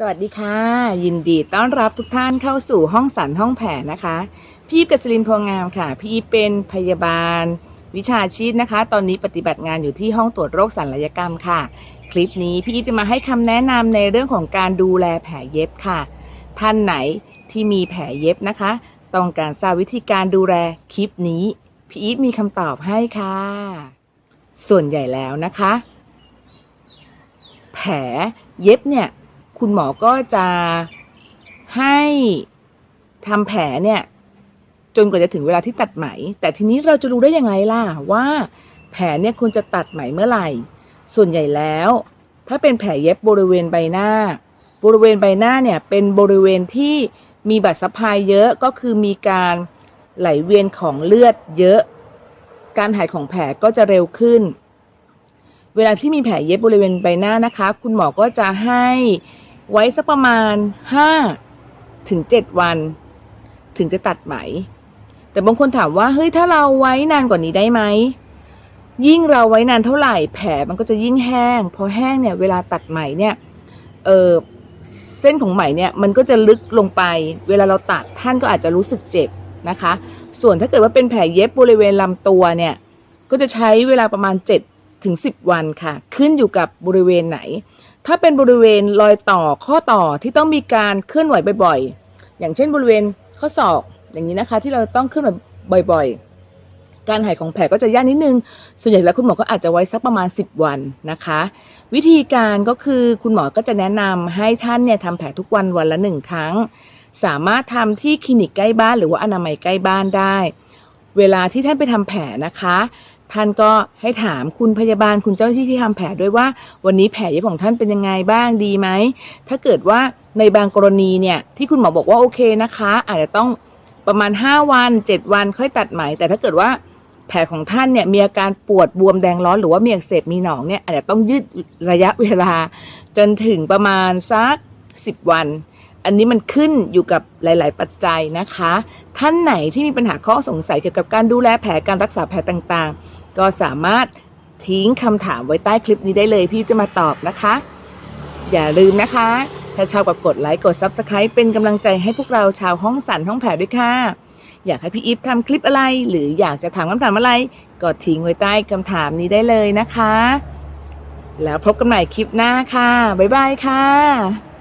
สวัสดีค่ะ ยินดีต้อนรับทุกท่านเข้าสู่ห้องสันห้องแผลนะคะ พี่กัสลินพวงงามค่ะ พี่เป็นพยาบาล วิชาชีพนะคะ ตอนนี้ปฏิบัติงานอยู่ที่ห้องตรวจโรคศัลยกรรมค่ะ คลิปนี้พี่อีฟจะมาให้คำแนะนำในเรื่องของการดูแลแผลเย็บค่ะ ท่านไหนที่มีแผลเย็บนะคะ ต้องการทราบวิธีการดูแลคลิปนี้พี่อีฟมีคำตอบให้ค่ะ ส่วนใหญ่แล้วนะคะ แผลเย็บเนี่ย คุณหมอก็จะให้ทำแผลเนี่ย จนกว่าจะถึงเวลาที่ตัดไหม แต่ทีนี้เราจะรู้ได้ยังไงล่ะว่า แผลเนี่ยควรจะตัดไหมเมื่อไหร่ ส่วนใหญ่แล้ว ถ้าเป็นแผลเย็บบริเวณใบหน้า บริเวณใบหน้าเนี่ยเป็นบริเวณที่มีบัตรสะพายเยอะก็คือมีการไหลเวียนของเลือดเยอะ การหายของแผลก็จะเร็วขึ้น เวลาที่มีแผลเย็บบริเวณใบหน้านะคะ คุณหมอก็จะให้ ไว้สักประมาณ5ถึง7วัน ถึงจะตัดไหม แต่บางคนถามว่าเฮ้ยถ้าเราไว้นานกว่านี้ได้ไหมยิ่งเราไว้นานเท่าไหร่แผลมันก็จะยิ่งแห้ง พอแห้งเนี่ยเวลาตัดไหมเนี่ยเออเส้นของไหมเนี่ยมันก็จะลึกลงไป เวลาเราตัดท่านก็อาจจะรู้สึกเจ็บนะคะ ส่วนถ้าเกิดว่าเป็นแผลเย็บบริเวณลำตัวเนี่ยก็จะใช้เวลาประมาณ 7 ถึง 10 วันค่ะ ขึ้นอยู่กับบริเวณไหน ถ้าเป็นบริเวณรอยต่อข้อต่อที่ต้องมีการเคลื่อนไหวบ่อยๆ อย่างเช่นบริเวณข้อศอกอย่างนี้นะคะ ที่เราต้องเคลื่อนไหวบ่อยๆ การหายของแผลก็จะยากนิดนึง ส่วนใหญ่แล้วคุณหมอก็อาจจะไว้สักประมาณ 10 วันนะคะ วิธีการก็คือคุณหมอก็จะแนะนำให้ท่านเนี่ยทำแผลทุกวันวันละหนึ่งครั้ง สามารถทำที่คลินิกใกล้บ้าน หรือว่าอนามัยใกล้บ้านได้ เวลาที่ท่านไปทำแผลนะคะ ท่านก็ให้ถามคุณพยาบาลคุณเจ้าหน้าที่ที่ทำแผลด้วยว่า วันนี้แผลเย็บของท่านเป็นยังไงบ้างดีไหมถ้าเกิดว่าในบางกรณีเนี่ยที่คุณหมอบอกว่าโอเคนะคะ อาจจะต้องประมาณ 5 วัน 7 วันค่อยตัดไหม แต่ถ้าเกิดว่าแผลของท่านเนี่ยมีอาการปวดบวมแดงร้อนหรือว่ามีอักเสบมีหนองเนี่ยอาจจะต้องยืดระยะเวลา จนถึงประมาณสัก 10 วัน อันนี้มันขึ้นอยู่กับหลาย ๆ ปัจจัยนะคะ ท่านไหนที่มีปัญหาข้อสงสัยเกี่ยวกับการดูแลแผลการรักษาแผลต่างๆ ก็สามารถทิ้งคำถามไว้ใต้คลิปนี้ได้เลยพี่จะมาตอบนะคะ อย่าลืมนะคะ ถ้าชอบก็กดไลค์กด Subscribe เป็นกำลังใจให้พวกเราชาวห้องสันห้องแผลด้วยค่ะ อยากให้พี่อีฟทำคลิปอะไร หรืออยากจะถามคำถามอะไรก็ทิ้งไว้ใต้คำถามนี้ได้เลยนะคะ แล้วพบกันใหม่คลิปหน้าค่ะ บ๊ายบายค่ะ